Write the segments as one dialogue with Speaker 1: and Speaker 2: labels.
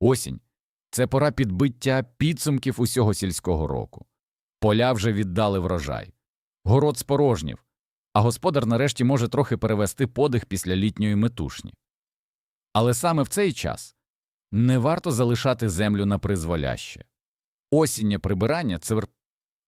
Speaker 1: Осінь це пора підбиття підсумків усього сільського року. Поля вже віддали врожай, город спорожнів, а господар нарешті може трохи перевести подих після літньої метушні. Але саме в цей час не варто залишати землю на призволяще. Осіннє прибирання це,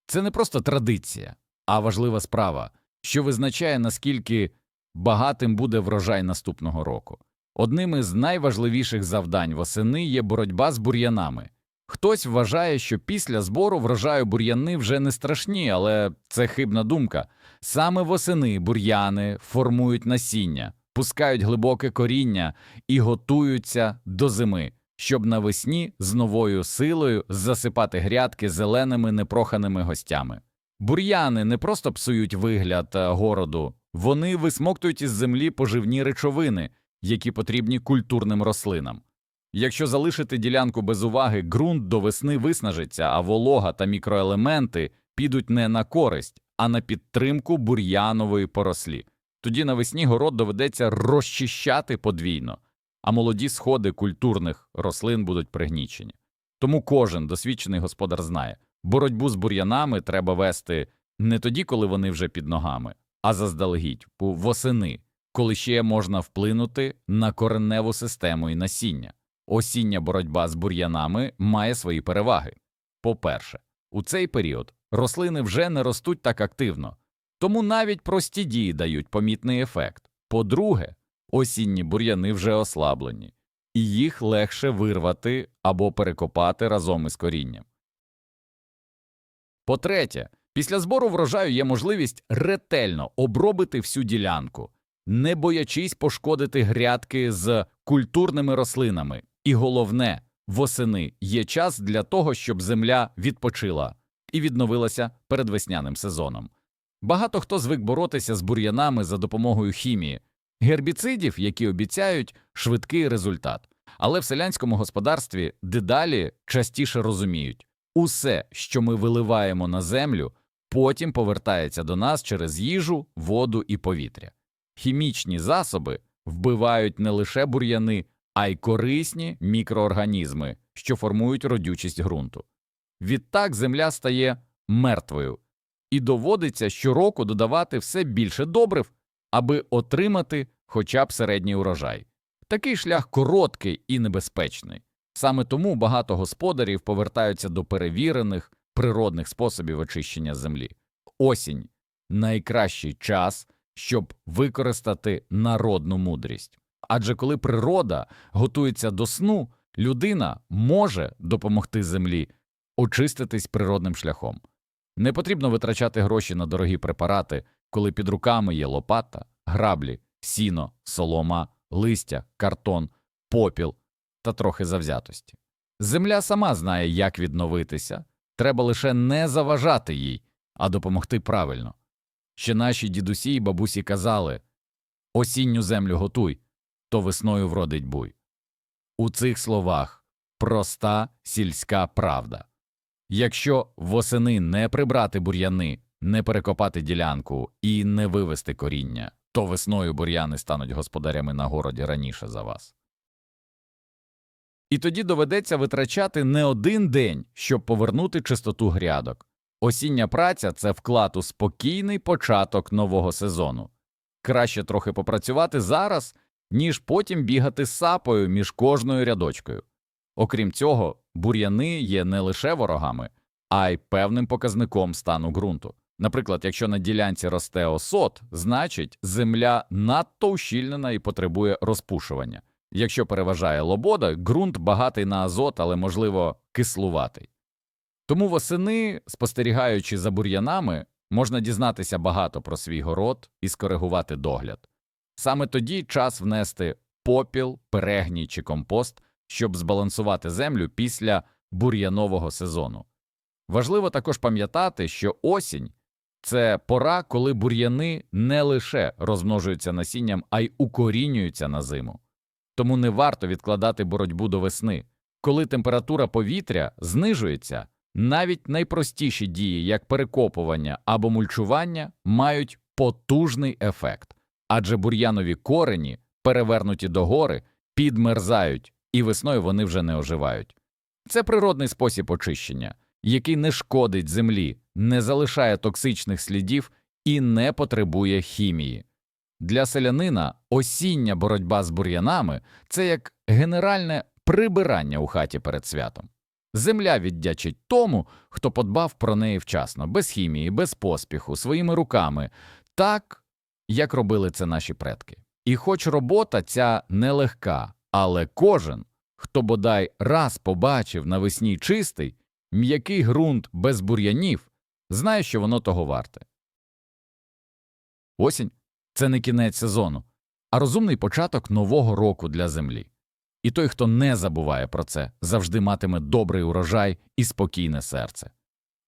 Speaker 1: це не просто традиція, а важлива справа, що визначає, наскільки багатим буде врожай наступного року. Одним із найважливіших завдань восени є боротьба з бур'янами. Хтось вважає, що після збору врожаю бур'яни вже не страшні, але це хибна думка. Саме восени бур'яни формують насіння, пускають глибоке коріння і готуються до зими, щоб навесні з новою силою засипати грядки зеленими непроханими гостями. Бур'яни не просто псують вигляд е, городу, вони висмоктують із землі поживні речовини, які потрібні культурним рослинам. Якщо залишити ділянку без уваги, ґрунт до весни виснажиться, а волога та мікроелементи підуть не на користь, а на підтримку бур'янової порослі. Тоді навесні город доведеться розчищати подвійно, а молоді сходи культурних рослин будуть пригнічені. Тому кожен досвідчений господар знає, боротьбу з бур'янами треба вести не тоді, коли вони вже під ногами, а заздалегідь, восени, коли ще можна вплинути на кореневу систему і насіння. Осіння боротьба з бур'янами має свої переваги. По-перше, у цей період рослини вже не ростуть так активно, тому навіть прості дії дають помітний ефект. По-друге, осінні бур'яни вже ослаблені, і їх легше вирвати або перекопати разом із корінням. По-третє, після збору врожаю є можливість ретельно обробити всю ділянку, не боячись пошкодити грядки з культурними рослинами. І головне, восени є час для того, щоб земля відпочила і відновилася перед весняним сезоном. Багато хто звик боротися з бур'янами за допомогою хімії, гербіцидів, які обіцяють швидкий результат. Але в селянському господарстві дедалі частіше розуміють усе, що ми виливаємо на землю, потім повертається до нас через їжу, воду і повітря. Хімічні засоби вбивають не лише бур'яни, а й корисні мікроорганізми, що формують родючість ґрунту. Відтак земля стає мертвою, і доводиться щороку додавати все більше добрив, аби отримати хоча б середній урожай. Такий шлях короткий і небезпечний. Саме тому багато господарів повертаються до перевірених природних способів очищення землі. Осінь найкращий час, щоб використати народну мудрість. Адже коли природа готується до сну, людина може допомогти землі очиститись природним шляхом. Не потрібно витрачати гроші на дорогі препарати, коли під руками є лопата, граблі, сіно, солома, листя, картон, попіл та трохи завзятості. Земля сама знає, як відновитися, треба лише не заважати їй, а допомогти правильно. Ще наші дідусі й бабусі казали осінню землю готуй, то весною вродить буй. У цих словах проста сільська правда. Якщо восени не прибрати бур'яни, не перекопати ділянку і не вивести коріння, то весною бур'яни стануть господарями на городі раніше за вас. І тоді доведеться витрачати не один день, щоб повернути чистоту грядок. Осіння праця це вклад у спокійний початок нового сезону. Краще трохи попрацювати зараз, ніж потім бігати сапою між кожною рядочкою. Окрім цього, бур'яни є не лише ворогами, а й певним показником стану ґрунту. Наприклад, якщо на ділянці росте осот, значить земля надто ущільнена і потребує розпушування. Якщо переважає лобода, ґрунт багатий на азот, але, можливо, кислуватий. Тому восени, спостерігаючи за бур'янами, можна дізнатися багато про свій город і скоригувати догляд. Саме тоді час внести попіл, перегній чи компост, щоб збалансувати землю після бур'янового сезону. Важливо також пам'ятати, що осінь це пора, коли бур'яни не лише розмножуються насінням, а й укорінюються на зиму. Тому не варто відкладати боротьбу до весни. Коли температура повітря знижується, навіть найпростіші дії, як перекопування або мульчування, мають потужний ефект, адже бур'янові корені, перевернуті догори, підмерзають і весною вони вже не оживають. Це природний спосіб очищення, який не шкодить землі, не залишає токсичних слідів і не потребує хімії. Для селянина осіння боротьба з бур'янами це як генеральне прибирання у хаті перед святом. Земля віддячить тому, хто подбав про неї вчасно, без хімії, без поспіху, своїми руками, так, як робили це наші предки. І хоч робота ця нелегка, але кожен, хто бодай раз побачив навесні чистий, м'який ґрунт без бур'янів, знає, що воно того варте. Осінь це не кінець сезону, а розумний початок нового року для землі. І той, хто не забуває про це, завжди матиме добрий урожай і спокійне серце.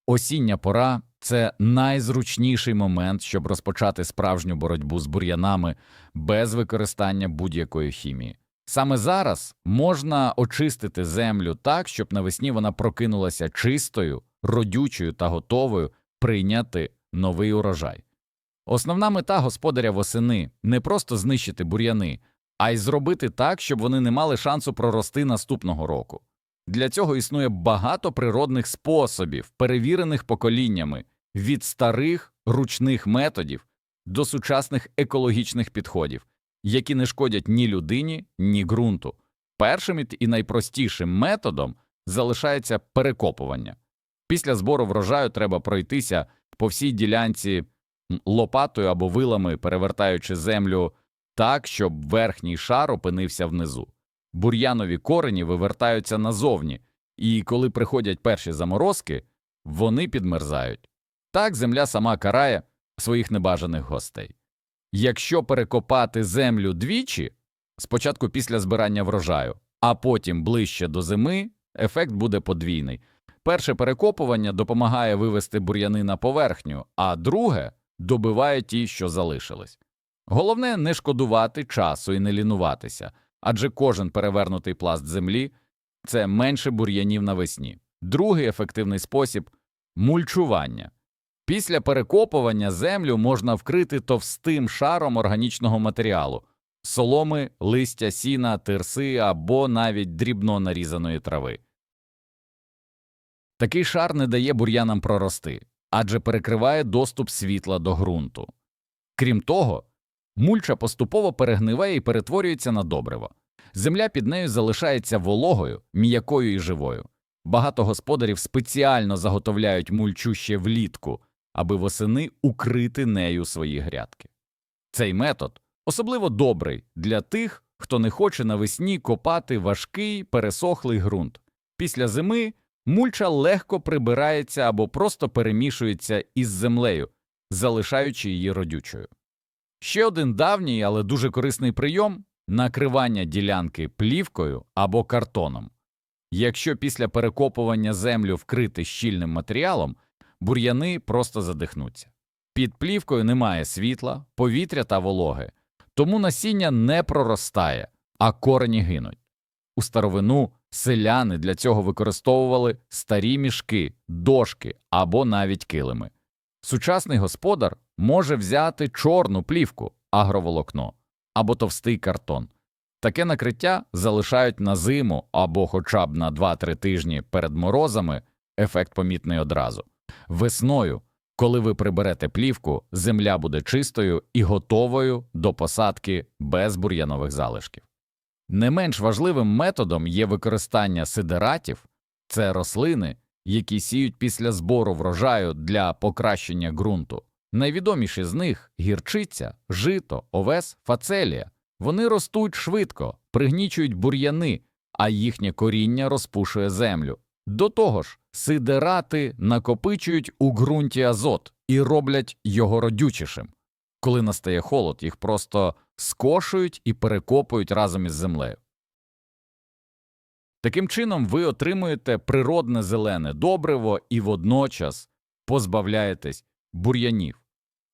Speaker 1: Осіння пора це найзручніший момент, щоб розпочати справжню боротьбу з бур'янами без використання будь-якої хімії. Саме зараз можна очистити землю так, щоб навесні вона прокинулася чистою, родючою та готовою прийняти новий урожай. Основна мета господаря восени не просто знищити бур'яни, а й зробити так, щоб вони не мали шансу прорости наступного року. Для цього існує багато природних способів, перевірених поколіннями від старих ручних методів до сучасних екологічних підходів, які не шкодять ні людині, ні ґрунту. Першим і найпростішим методом залишається перекопування. Після збору врожаю треба пройтися по всій ділянці лопатою або вилами, перевертаючи землю так, щоб верхній шар опинився внизу. Бур'янові корені вивертаються назовні, і коли приходять перші заморозки, вони підмерзають. Так земля сама карає своїх небажаних гостей. Якщо перекопати землю двічі, спочатку після збирання врожаю, а потім ближче до зими, ефект буде подвійний. Перше перекопування допомагає вивести бур'яни на поверхню, а друге добиває ті, що залишились. Головне не шкодувати часу і не лінуватися, адже кожен перевернутий пласт землі це менше бур'янів навесні. Другий ефективний спосіб мульчування. Після перекопування землю можна вкрити товстим шаром органічного матеріалу соломи, листя, сіна, тирси або навіть дрібно нарізаної трави. Такий шар не дає бур'янам прорости, адже перекриває доступ світла до ґрунту. Крім того, мульча поступово перегниває і перетворюється на добриво. Земля під нею залишається вологою, м'якою і живою. Багато господарів спеціально заготовляють мульчу ще влітку, аби восени укрити нею свої грядки. Цей метод особливо добрий для тих, хто не хоче навесні копати важкий пересохлий ґрунт. Після зими мульча легко прибирається або просто перемішується із землею, залишаючи її родючою. Ще один давній, але дуже корисний прийом накривання ділянки плівкою або картоном. Якщо після перекопування землю вкрити щільним матеріалом, бур'яни просто задихнуться. Під плівкою немає світла, повітря та вологи, тому насіння не проростає, а корені гинуть. У старовину селяни для цього використовували старі мішки, дошки або навіть килими. Сучасний господар може взяти чорну плівку, агроволокно або товстий картон. Таке накриття залишають на зиму або хоча б на 2-3 тижні перед морозами, ефект помітний одразу. Весною, коли ви приберете плівку, земля буде чистою і готовою до посадки без бур'янових залишків. Не менш важливим методом є використання сидератів це рослини, які сіють після збору врожаю для покращення ґрунту. Найвідоміші з них гірчиця, жито, овес, фацелія. Вони ростуть швидко, пригнічують бур'яни, а їхнє коріння розпушує землю. До того ж, сидерати накопичують у ґрунті азот і роблять його родючішим. Коли настає холод, їх просто скошують і перекопують разом із землею. Таким чином, ви отримуєте природне зелене добриво і водночас позбавляєтесь бур'янів.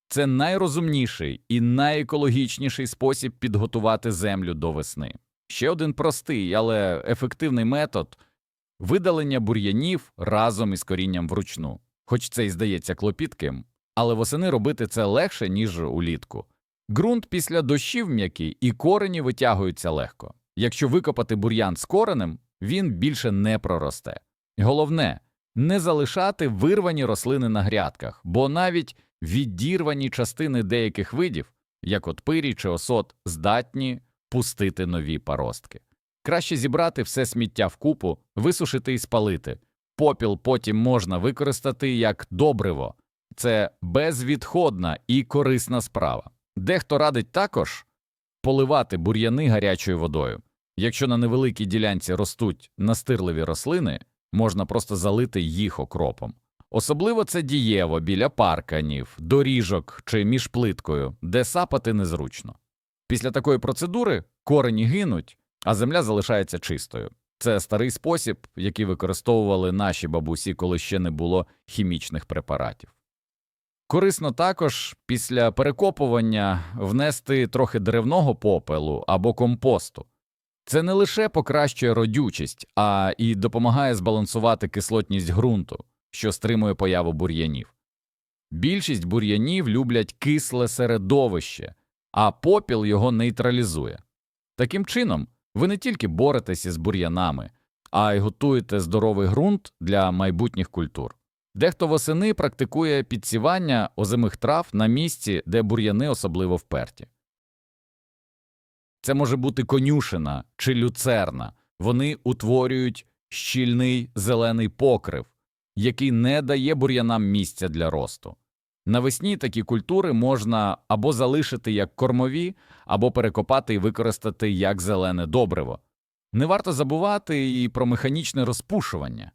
Speaker 1: Це найрозумніший і найекологічніший спосіб підготувати землю до весни. Ще один простий, але ефективний метод видалення бур'янів разом із корінням вручну, хоч це й здається клопітким, але восени робити це легше, ніж улітку. Ґрунт після дощів м'який і корені витягуються легко. Якщо викопати бур'ян з коренем, він більше не проросте. Головне не залишати вирвані рослини на грядках, бо навіть відірвані частини деяких видів, як от пирій чи осот, здатні пустити нові паростки. Краще зібрати все сміття в купу, висушити і спалити. Попіл потім можна використати як добриво. Це безвідходна і корисна справа. Дехто радить також поливати бур'яни гарячою водою. Якщо на невеликій ділянці ростуть настирливі рослини, можна просто залити їх окропом. Особливо це дієво біля парканів, доріжок чи між плиткою, де сапати незручно. Після такої процедури корені гинуть, а земля залишається чистою. Це старий спосіб, який використовували наші бабусі, коли ще не було хімічних препаратів. Корисно також після перекопування внести трохи деревного попелу або компосту. Це не лише покращує родючість, а і допомагає збалансувати кислотність ґрунту, що стримує появу бур'янів. Більшість бур'янів люблять кисле середовище, а попіл його нейтралізує. Таким чином, ви не тільки боретеся з бур'янами, а й готуєте здоровий ґрунт для майбутніх культур. Дехто восени практикує підсівання озимих трав на місці, де бур'яни особливо вперті. Це може бути конюшина чи люцерна. Вони утворюють щільний зелений покрив, який не дає бур'янам місця для росту. Навесні такі культури можна або залишити як кормові, або перекопати і використати як зелене добриво. Не варто забувати і про механічне розпушування.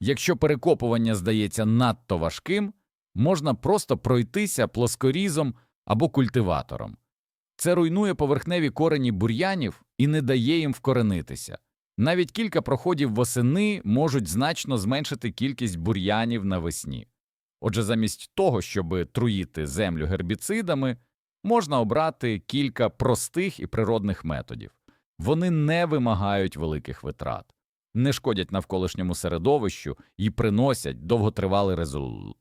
Speaker 1: Якщо перекопування здається надто важким, можна просто пройтися плоскорізом або культиватором. Це руйнує поверхневі корені бур'янів і не дає їм вкоренитися. Навіть кілька проходів восени можуть значно зменшити кількість бур'янів навесні. Отже, замість того, щоб труїти землю гербіцидами, можна обрати кілька простих і природних методів. Вони не вимагають великих витрат, не шкодять навколишньому середовищу і приносять довготривалий резул-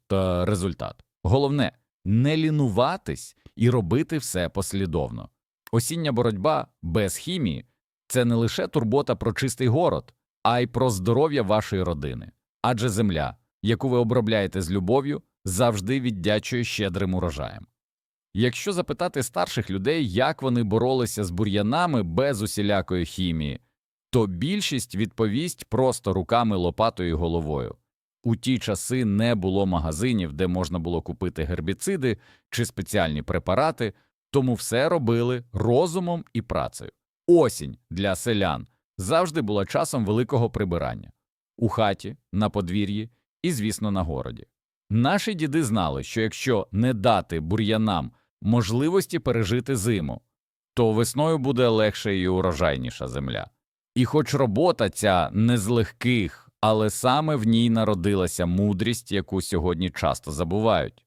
Speaker 1: результат. Головне не лінуватись і робити все послідовно. Осіння боротьба без хімії це не лише турбота про чистий город, а й про здоров'я вашої родини. Адже земля, яку ви обробляєте з любов'ю, завжди віддячує щедрим урожаєм. Якщо запитати старших людей, як вони боролися з бур'янами без усілякої хімії, то більшість відповість просто руками, лопатою і головою. У ті часи не було магазинів, де можна було купити гербіциди чи спеціальні препарати, тому все робили розумом і працею. Осінь для селян завжди була часом великого прибирання у хаті, на подвір'ї і, звісно, на городі. Наші діди знали, що якщо не дати бур'янам можливості пережити зиму, то весною буде легша і урожайніша земля. І хоч робота ця не з легких, але саме в ній народилася мудрість, яку сьогодні часто забувають.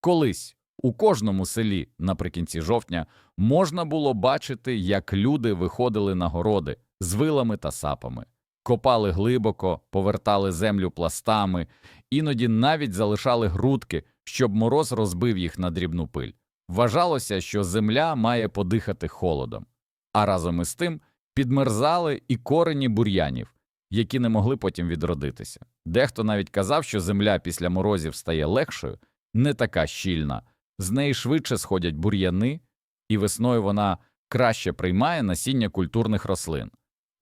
Speaker 1: Колись у кожному селі наприкінці жовтня можна було бачити, як люди виходили на городи з вилами та сапами, копали глибоко, повертали землю пластами, іноді навіть залишали грудки, щоб мороз розбив їх на дрібну пиль. Вважалося, що земля має подихати холодом, а разом із тим підмерзали і корені бур'янів, які не могли потім відродитися. Дехто навіть казав, що земля після морозів стає легшою, не така щільна, з неї швидше сходять бур'яни, і весною вона краще приймає насіння культурних рослин.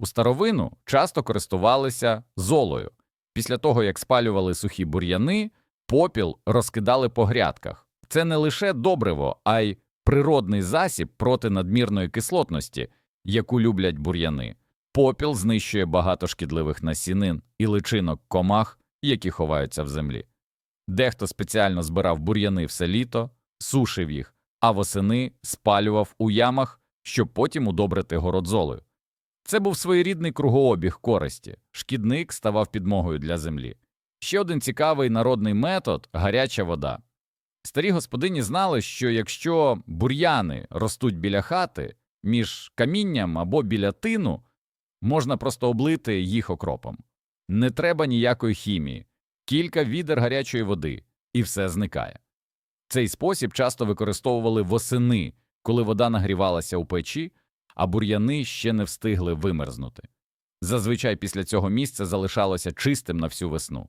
Speaker 1: У старовину часто користувалися золою. Після того, як спалювали сухі бур'яни, попіл розкидали по грядках. Це не лише добриво, а й природний засіб проти надмірної кислотності, яку люблять бур'яни. Попіл знищує багато шкідливих насінин і личинок комах, які ховаються в землі. Дехто спеціально збирав бур'яни все літо, сушив їх, а восени спалював у ямах, щоб потім удобрити город золою. Це був своєрідний кругообіг користі, шкідник ставав підмогою для землі. Ще один цікавий народний метод гаряча вода. Старі господині знали, що якщо бур'яни ростуть біля хати, між камінням або біля тину, можна просто облити їх окропом. Не треба ніякої хімії, кілька відер гарячої води, і все зникає. Цей спосіб часто використовували восени, коли вода нагрівалася у печі, а бур'яни ще не встигли вимерзнути. Зазвичай після цього місце залишалося чистим на всю весну.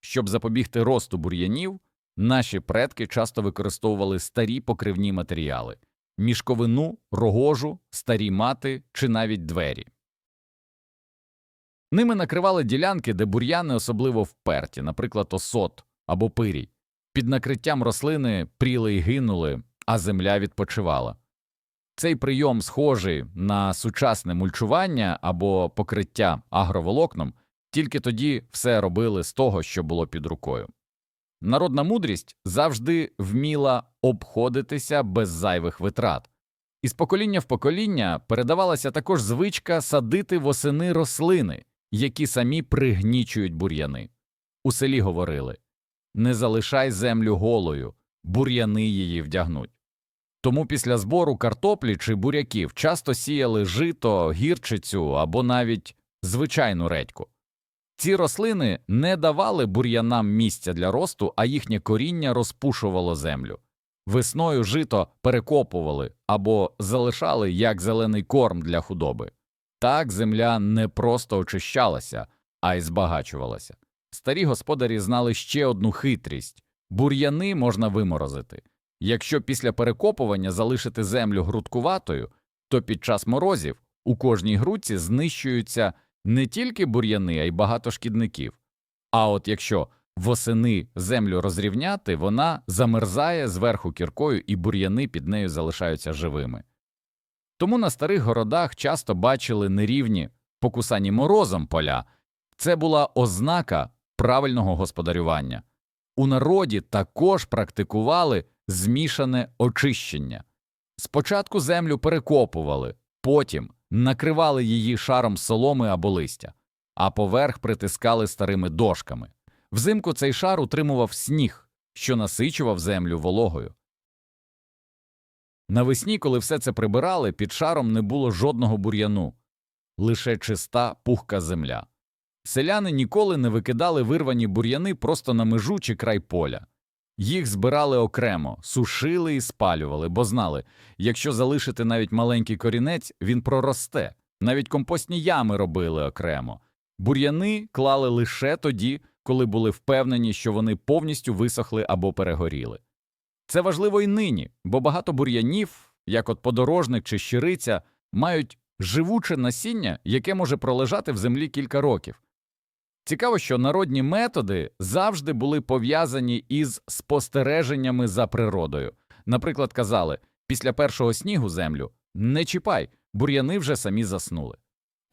Speaker 1: Щоб запобігти росту бур'янів, наші предки часто використовували старі покривні матеріали мішковину, рогожу, старі мати чи навіть двері. Ними накривали ділянки, де бур'яни особливо вперті, наприклад, осот або пирій. Під накриттям рослини пріли й гинули, а земля відпочивала. Цей прийом схожий на сучасне мульчування або покриття агроволокном, тільки тоді все робили з того, що було під рукою. Народна мудрість завжди вміла обходитися без зайвих витрат. Із покоління в покоління передавалася також звичка садити восени рослини, які самі пригнічують бур'яни. У селі говорили не залишай землю голою, бур'яни її вдягнуть. Тому після збору картоплі чи буряків часто сіяли жито, гірчицю або навіть звичайну редьку. Ці рослини не давали бур'янам місця для росту, а їхнє коріння розпушувало землю. Весною жито перекопували або залишали як зелений корм для худоби. Так земля не просто очищалася, а й збагачувалася. Старі господарі знали ще одну хитрість бур'яни можна виморозити. Якщо після перекопування залишити землю грудкуватою, то під час морозів у кожній грудці знищуються не тільки бур'яни, а й багато шкідників. А от якщо восени землю розрівняти, вона замерзає зверху кіркою, і бур'яни під нею залишаються живими. Тому на старих городах часто бачили нерівні, покусані морозом поля. Це була ознака правильного господарювання. У народі також практикували змішане очищення. Спочатку землю перекопували, потім накривали її шаром соломи або листя, а поверх притискали старими дошками. Взимку цей шар утримував сніг, що насичував землю вологою. Навесні, коли все це прибирали, під шаром не було жодного бур'яну, лише чиста пухка земля. Селяни ніколи не викидали вирвані бур'яни просто на межу чи край поля. Їх збирали окремо, сушили і спалювали, бо знали, якщо залишити навіть маленький корінець, він проросте. Навіть компостні ями робили окремо. Бур'яни клали лише тоді, коли були впевнені, що вони повністю висохли або перегоріли. Це важливо й нині, бо багато бур'янів, як от подорожник чи щириця, мають живуче насіння, яке може пролежати в землі кілька років. Цікаво, що народні методи завжди були пов'язані із спостереженнями за природою. Наприклад, казали після першого снігу землю не чіпай, бур'яни вже самі заснули.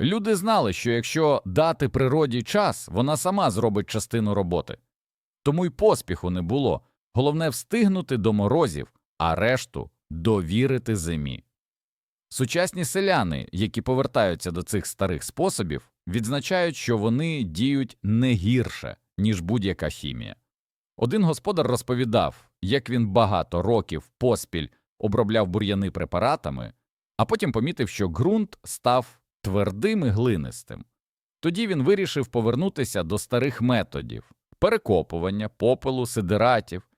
Speaker 1: Люди знали, що якщо дати природі час, вона сама зробить частину роботи. Тому й поспіху не було. Головне встигнути до морозів, а решту довірити зимі. Сучасні селяни, які повертаються до цих старих способів, відзначають, що вони діють не гірше, ніж будь-яка хімія. Один господар розповідав, як він багато років поспіль обробляв бур'яни препаратами, а потім помітив, що ґрунт став твердим і глинистим. Тоді він вирішив повернутися до старих методів перекопування, попелу, сидератів,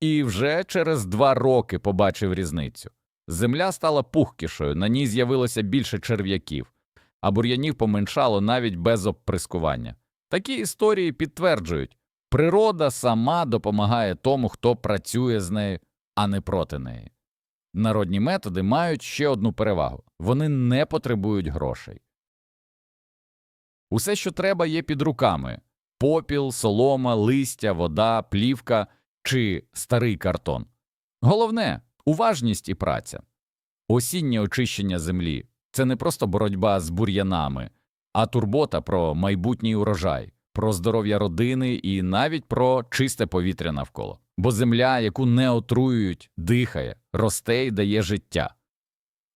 Speaker 1: і вже через два роки побачив різницю. Земля стала пухкішою, на ній з'явилося більше черв'яків, а бур'янів поменшало навіть без обприскування. Такі історії підтверджують, природа сама допомагає тому, хто працює з нею, а не проти неї. Народні методи мають ще одну перевагу вони не потребують грошей. Усе, що треба, є під руками попіл, солома, листя, вода, плівка чи старий картон. Головне уважність і праця. Осіннє очищення землі це не просто боротьба з бур'янами, а турбота про майбутній урожай, про здоров'я родини і навіть про чисте повітря навколо. Бо земля, яку не отруюють, дихає, росте і дає життя.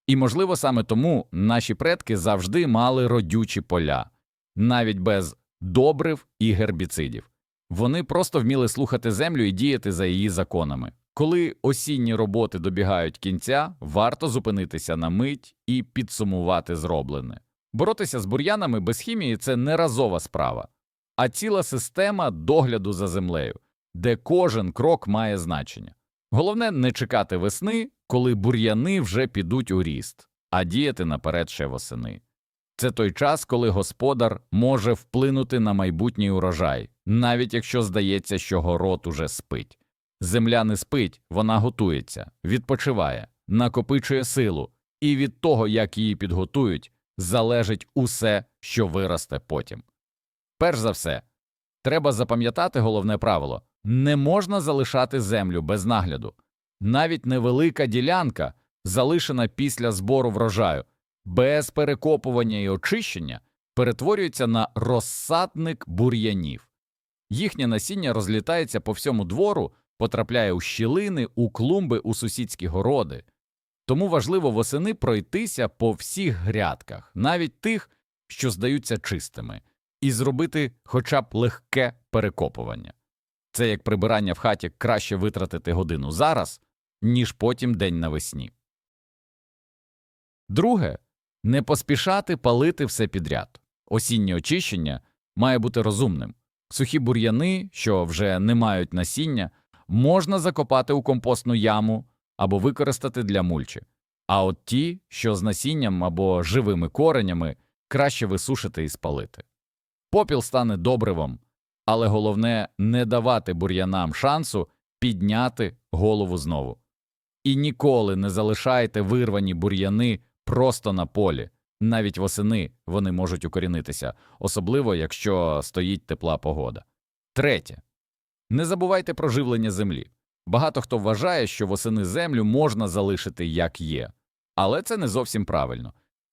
Speaker 1: І, можливо, саме тому наші предки завжди мали родючі поля, навіть без добрив і гербіцидів. Вони просто вміли слухати землю і діяти за її законами. Коли осінні роботи добігають кінця, варто зупинитися на мить і підсумувати зроблене. Боротися з бур'янами без хімії це не разова справа, а ціла система догляду за землею, де кожен крок має значення. Головне не чекати весни, коли бур'яни вже підуть у ріст, а діяти наперед ще восени. Це той час, коли господар може вплинути на майбутній урожай, навіть якщо здається, що город уже спить. Земля не спить, вона готується, відпочиває, накопичує силу, і від того, як її підготують, залежить усе, що виросте потім. Перш за все, треба запам'ятати головне правило не можна залишати землю без нагляду. Навіть невелика ділянка, залишена після збору врожаю, без перекопування і очищення, перетворюється на розсадник бур'янів. Їхнє насіння розлітається по всьому двору, потрапляє у щілини, у клумби, у сусідські городи. Тому важливо восени пройтися по всіх грядках, навіть тих, що здаються чистими, і зробити хоча б легке перекопування. Це як прибирання в хаті краще витратити годину зараз, ніж потім день навесні. Друге не поспішати палити все підряд. Осіннє очищення має бути розумним. Сухі бур'яни, що вже не мають насіння, можна закопати у компостну яму або використати для мульчі. А от ті, що з насінням або живими коренями, краще висушити і спалити. Попіл стане добривом, але головне не давати бур'янам шансу підняти голову знову. І ніколи не залишайте вирвані бур'яни просто на полі. Навіть восени вони можуть укорінитися, особливо якщо стоїть тепла погода. Третє. Не забувайте про живлення землі. Багато хто вважає, що восени землю можна залишити як є, але це не зовсім правильно.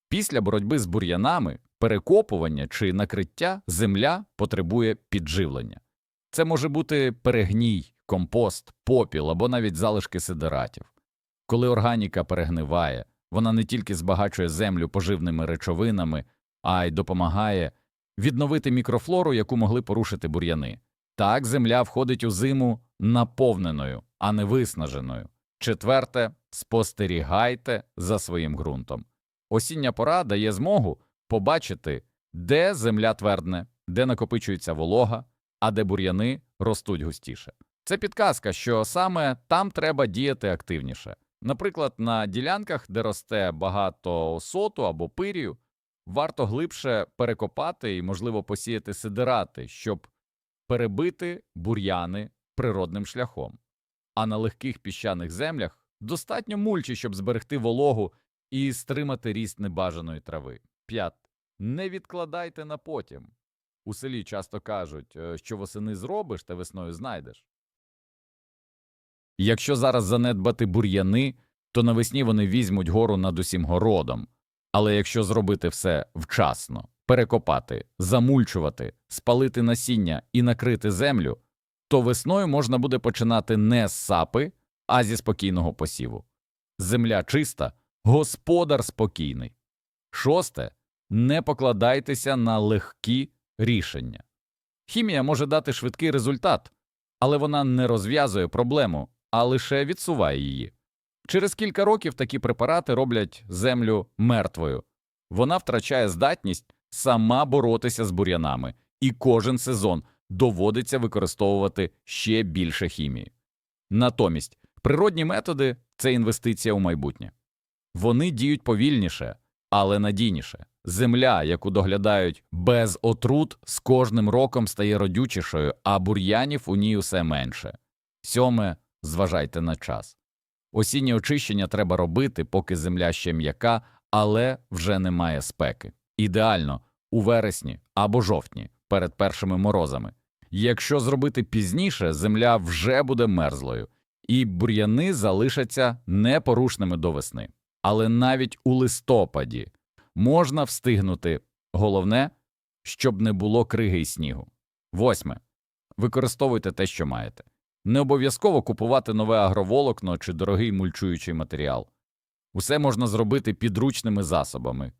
Speaker 1: Після боротьби з бур'янами, перекопування чи накриття земля потребує підживлення. Це може бути перегній, компост, попіл або навіть залишки сидератів. Коли органіка перегниває, вона не тільки збагачує землю поживними речовинами, а й допомагає відновити мікрофлору, яку могли порушити бур'яни. Так земля входить у зиму наповненою, а не виснаженою. Четверте, спостерігайте за своїм ґрунтом. Осіння пора дає змогу побачити, де земля твердне, де накопичується волога, а де бур'яни ростуть густіше. Це підказка, що саме там треба діяти активніше. Наприклад, на ділянках, де росте багато соту або пирію, варто глибше перекопати і, можливо, посіяти сидирати, щоб перебити бур'яни природним шляхом. А на легких піщаних землях достатньо мульчі, щоб зберегти вологу і стримати ріст небажаної трави. П'ят. Не відкладайте на потім. У селі часто кажуть, е, що восени зробиш, та весною знайдеш. Якщо зараз занедбати бур'яни, то навесні вони візьмуть гору над усім городом. Але якщо зробити все вчасно, перекопати, замульчувати, спалити насіння і накрити землю, то весною можна буде починати не з сапи, а зі спокійного посіву. Земля чиста, господар спокійний. Шосте. Не покладайтеся на легкі рішення. Хімія може дати швидкий результат, але вона не розв'язує проблему, а лише відсуває її. Через кілька років такі препарати роблять землю мертвою. Вона втрачає здатність сама боротися з бур'янами, і кожен сезон доводиться використовувати ще більше хімії. Натомість природні методи це інвестиція у майбутнє. Вони діють повільніше, але надійніше. Земля, яку доглядають без отрут, з кожним роком стає родючішою, а бур'янів у ній усе менше. Сьоме зважайте на час. Осіннє очищення треба робити, поки земля ще м'яка, але вже немає спеки. Ідеально у вересні або жовтні перед першими морозами. Якщо зробити пізніше, земля вже буде мерзлою, і бур'яни залишаться непорушними до весни. Але навіть у листопаді можна встигнути. Головне, щоб не було криги й снігу. Восьме. Використовуйте те, що маєте. Не обов'язково купувати нове агроволокно чи дорогий мульчуючий матеріал. Усе можна зробити підручними засобами.